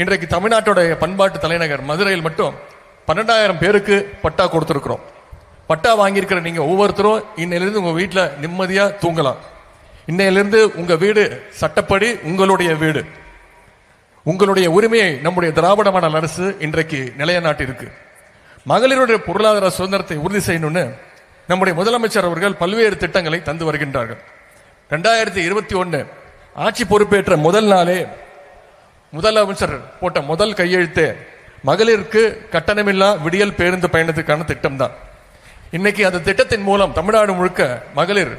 இன்றைக்கு தமிழ்நாட்டுடைய பண்பாட்டு தலைநகர் மதுரையில் மட்டும் பன்னெண்டாயிரம் பேருக்கு பட்டா கொடுத்துருக்குறோம். பட்டா வாங்கியிருக்கிற நீங்கள் ஒவ்வொருத்தரும் இன்னையிலிருந்து உங்கள் வீட்டில் நிம்மதியாக தூங்கலாம். இன்னையிலிருந்து உங்கள் வீடு சட்டப்படி உங்களுடைய வீடு. உங்களுடைய உரிமையை நம்முடைய திராவிட மாடல் அரசு இன்றைக்கு நிலையநாட்டிருக்கு மகளிருடைய பொருளாதார சுதந்திரத்தை உறுதி செய்யணும்னு நம்முடைய முதலமைச்சர் அவர்கள் பல்வேறு திட்டங்களை தந்து வருகின்றார்கள். ரெண்டாயிரத்தி இருபத்தி ஒன்று ஆட்சி பொறுப்பேற்ற முதல் நாளே முதலமைச்சர் போட்ட முதல் கையெழுத்து மகளிருக்கு கட்டணமில்லா விடியல் பேருந்து பயணத்துக்கான திட்டம் தான் இன்னைக்கு அந்த திட்டத்தின் மூலம் தமிழ்நாடு முழுக்க மகளிர்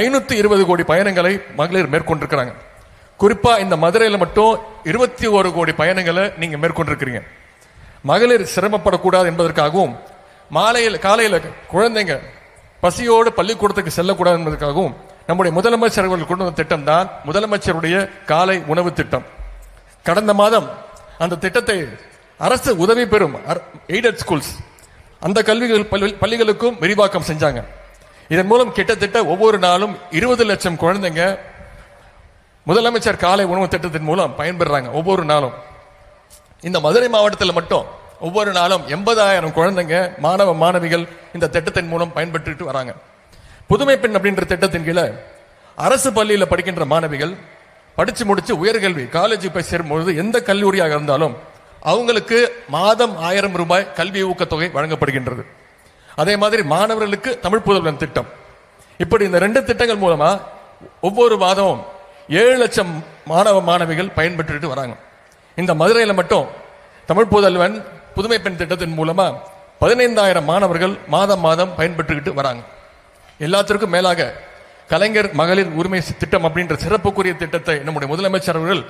ஐநூத்தி இருபது கோடி பயணங்களை மகளிர் மேற்கொண்டிருக்கிறாங்க. குறிப்பா இந்த மதுரையில் மட்டும் இருபத்தி ஒரு கோடி பயணங்களை நீங்க மேற்கொண்டிருக்கிறீங்க. மகளிர் சிரமப்படக்கூடாது என்பதற்காகவும் மாலையில் காலையில் குழந்தைங்க பசியோடு பள்ளிக்கூடத்துக்கு செல்லக்கூடாது என்பதற்காகவும் நம்முடைய முதலமைச்சர் அவர்கள் கொண்டு வந்த திட்டம் தான் முதலமைச்சருடைய காலை உணவு திட்டம். கடந்த மாதம் அந்த திட்டத்தை அரசு உதவி பெறும் எய்டட் ஸ்கூல்ஸ் அந்த கல்விகள் பள்ளி- பள்ளிகளுக்கும் விரிவாக்கம் செஞ்சாங்க. இதன் மூலம் கிட்டத்தட்ட ஒவ்வொரு நாளும் இருபது லட்சம் குழந்தைங்க முதலமைச்சர் காலை உணவு திட்டத்தின் மூலம் பயன்பெறாங்க ஒவ்வொரு நாளும். இந்த மதுரை மாவட்டத்தில் மட்டும் ஒவ்வொரு நாளும் எண்பதாயிரம் குழந்தைங்க மாணவ மாணவிகள் இந்த திட்டத்தின் மூலம் பயன்பெற்றுட்டு வராங்க. புதுமை பெண் அப்படின்ற திட்டத்தின் கீழே அரசு பள்ளியில் படிக்கின்ற மாணவிகள் படிச்சு முடிச்சு உயர்கல்வி காலேஜ் போய் சேரும்பொழுது எந்த கல்லூரியாக இருந்தாலும் அவங்களுக்கு மாதம் ஆயிரம் ரூபாய் கல்வி ஊக்கத்தொகை வழங்கப்படுகின்றது. அதே மாதிரி மாணவர்களுக்கு தமிழ் புதல்வன் திட்டம். இப்படி இந்த ரெண்டு திட்டங்கள் மூலமா ஒவ்வொரு மாதமும் ஏழு லட்சம் மாணவ மாணவிகள் பயன்பெற்றுட்டு வராங்க. இந்த மதுரையில் மட்டும் தமிழ் புதல்வன் புதுமை பெண் திட்டத்தின் மூலமா பதினைந்தாயிரம் மாணவர்கள் மாதம் மாதம் பயன்பெற்றுக்கிட்டு வராங்க. எல்லாத்திற்கும் மேலாக கலைஞர் மகளிர் உரிமை திட்டம் அப்படின்ற சிறப்புக்குரிய திட்டத்தை நம்முடைய முதலமைச்சர் அவர்கள்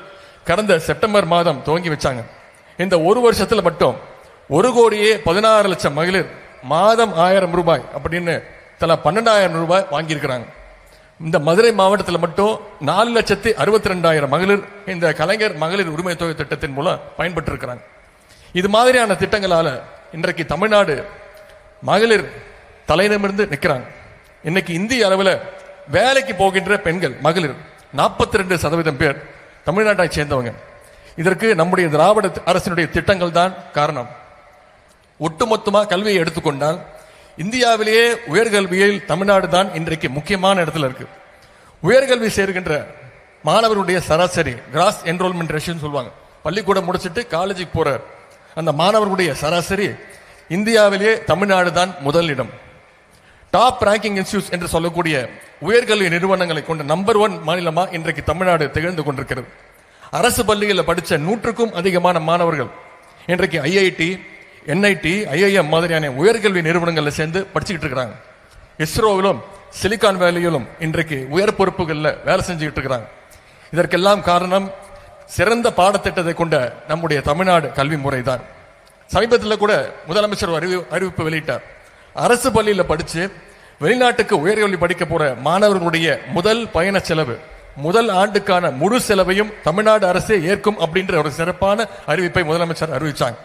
கடந்த செப்டம்பர் மாதம் துவங்கி வச்சாங்க. இந்த ஒரு வருஷத்தில் மட்டும் ஒரு கோடியே பதினாறு லட்சம் மகளிர் மாதம் ஆயிரம் ரூபாய் அப்படின்னு தலா பன்னெண்டாயிரம் ரூபாய் வாங்கியிருக்கிறாங்க. இந்த மதுரை மாவட்டத்தில் மட்டும் நாலு லட்சத்தி அறுபத்தி ரெண்டாயிரம் மகளிர் இந்த கலைஞர் மகளிர் உரிமை தொகை திட்டத்தின் மூலம் பயன்பட்டு இருக்கிறாங்க இது மாதிரியான திட்டங்களால் இன்றைக்கு தமிழ்நாடு மகளிர் தலையிடமிருந்து நிற்கிறாங்க இன்னைக்கு இந்திய அளவில் வேலைக்கு போகின்ற பெண்கள் மகளிர் நாற்பத்தி ரெண்டு சதவீதம் பேர் தமிழ்நாட்டை சேர்ந்தவங்க. இதற்கு நம்முடைய திராவிட அரசினுடைய திட்டங்கள் தான் காரணம். ஒட்டுமொத்தமாக கல்வியை எடுத்துக்கொண்டால் இந்தியாவிலேயே உயர்கல்வியில் தமிழ்நாடு தான் இன்றைக்கு முக்கியமான இடத்துல இருக்கு. உயர்கல்வி சேர்கின்ற மாணவருடைய சராசரி கிராஸ் என்ரோல்மெண்ட் ரேஷன் சொல்லுவாங்க. பள்ளிக்கூடம் முடிச்சிட்டு காலேஜுக்கு போற அந்த மாணவர்களுடைய சராசரி இந்தியாவிலேயே தமிழ்நாடு தான் முதலிடம் டாப் ரேங்கிங் இன்ஸ்டியூட் என்று சொல்லக்கூடிய உயர்கல்வி நிறுவனங்களை கொண்ட நம்பர் ஒன் மாநிலமா இன்றைக்கு தமிழ்நாடு திகழ்ந்து கொண்டிருக்கிறது. அரசு பள்ளிகளில் படித்த நூற்றுக்கும் அதிகமான மாணவர்கள் இன்றைக்கு ஐஐடி என்ஐடி ஐஐஎம் மாதிரியான உயர்கல்வி நிறுவனங்களில் சேர்ந்து படிச்சுக்கிட்டு இருக்கிறாங்க. இஸ்ரோவிலும் சிலிகான் வேலியிலும் இன்றைக்கு உயர் பொறுப்புகளில் வேலை செஞ்சுக்கிட்டு இருக்கிறாங்க. இதற்கெல்லாம் காரணம் சிறந்த பாடத்திட்டத்தை கொண்ட நம்முடைய தமிழ்நாடு கல்வி முறை தான் சமீபத்தில் கூட முதலமைச்சர் அறிவி அறிவிப்பு வெளியிட்டார். அரசு பள்ளியில் படித்து வெளிநாட்டுக்கு உயர்கல்வி படிக்க போற மாணவர்களுடைய முதல் பயண செலவு முதல் ஆண்டுக்கான முழு செலவையும் தமிழ்நாடு அரசே ஏற்கும் அப்படின்ற ஒரு சிறப்பான அறிவிப்பை முதலமைச்சர் அறிவிச்சாங்க.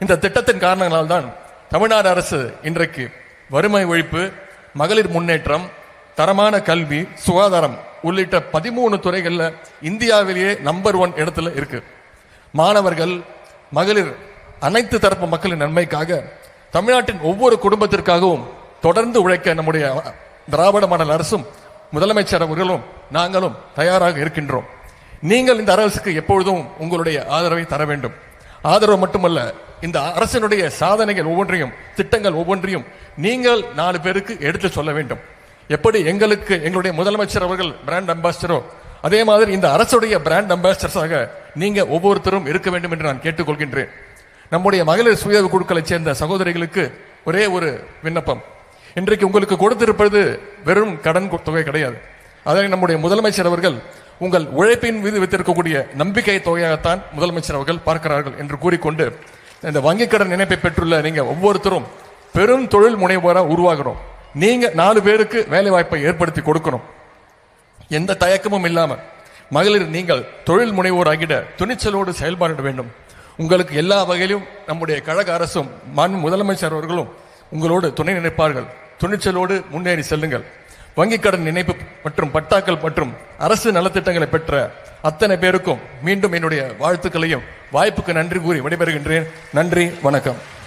இந்த திட்டத்தின் காரணங்களால் தான் தமிழ்நாடு அரசு இன்றைக்கு வறுமை ஒழிப்பு மகளிர் முன்னேற்றம் தரமான கல்வி சுகாதாரம் உள்ளிட்ட பதிமூணு துறைகளில் இந்தியாவிலேயே நம்பர் ஒன் இடத்துல இருக்கு. மாணவர்கள் மகளிர் அனைத்து தரப்பு மக்களின் நன்மைக்காக தமிழ்நாட்டின் ஒவ்வொரு குடும்பத்திற்காகவும் தொடர்ந்து உழைக்க நம்முடைய திராவிட மாடல் அரசும் முதலமைச்சர் அவர்களும் நாங்களும் தயாராக இருக்கின்றோம். நீங்கள் இந்த அரசுக்கு எப்பொழுதும் உங்களுடைய ஆதரவை தர வேண்டும். ஆதரவு மட்டுமல்ல இந்த அரசினுடைய சாதனைகள் ஒவ்வொன்றையும் திட்டங்கள் ஒவ்வொன்றையும் நீங்கள் நாலு பேருக்கு எடுத்து சொல்ல வேண்டும். எப்படி எங்களுக்கு எங்களுடைய முதலமைச்சர் அவர்கள் பிராண்ட் அம்பாசிடரோ அதே மாதிரி இந்த அரசுடைய பிராண்ட் அம்பாசிடர்ஸாக நீங்க ஒவ்வொருத்தரும் இருக்க வேண்டும் என்று நான் கேட்டுக்கொள்கின்றேன். நம்முடைய மகளிர் சுய குழுக்களைச் சேர்ந்த சகோதரிகளுக்கு ஒரே ஒரு விண்ணப்பம். இன்றைக்கு உங்களுக்கு கொடுத்திருப்பது வெறும் கடன் தொகை கிடையாது. அதனை நம்முடைய முதலமைச்சர் அவர்கள் உங்கள் உழைப்பின் மீது வைத்திருக்கக்கூடிய நம்பிக்கை தொகையாகத்தான் முதலமைச்சர் அவர்கள் பார்க்கிறார்கள் என்று கூறிக்கொண்டு இந்த வங்கிக் கடன் இணைப்பை பெற்றுள்ள நீங்கள் ஒவ்வொருத்தரும் பெரும் தொழில் முனைவோராக உருவாகணும். நீங்கள் நாலு பேருக்கு வேலை வாய்ப்பை ஏற்படுத்தி கொடுக்கணும். எந்த தயக்கமும் இல்லாமல் மகளிர் நீங்கள் தொழில் முனைவோராகிட துணிச்சலோடு செயல்பாட வேண்டும். உங்களுக்கு எல்லா வகையிலும் நம்முடைய கழக அரசும் மாண்பு முதலமைச்சர் அவர்களும் உங்களோடு துணை நினைப்பார்கள். துணிச்சலோடு முன்னேறி செல்லுங்கள். வங்கிக் கடன் இணைப்பு மற்றும் பட்டாக்கள் மற்றும் அரசு நலத்திட்டங்களை பெற்ற அத்தனை பேருக்கும் மீண்டும் என்னுடைய வாழ்த்துக்களையும் வாய்ப்புக்கு நன்றி கூறி விடைபெறுகின்றேன். நன்றி வணக்கம்.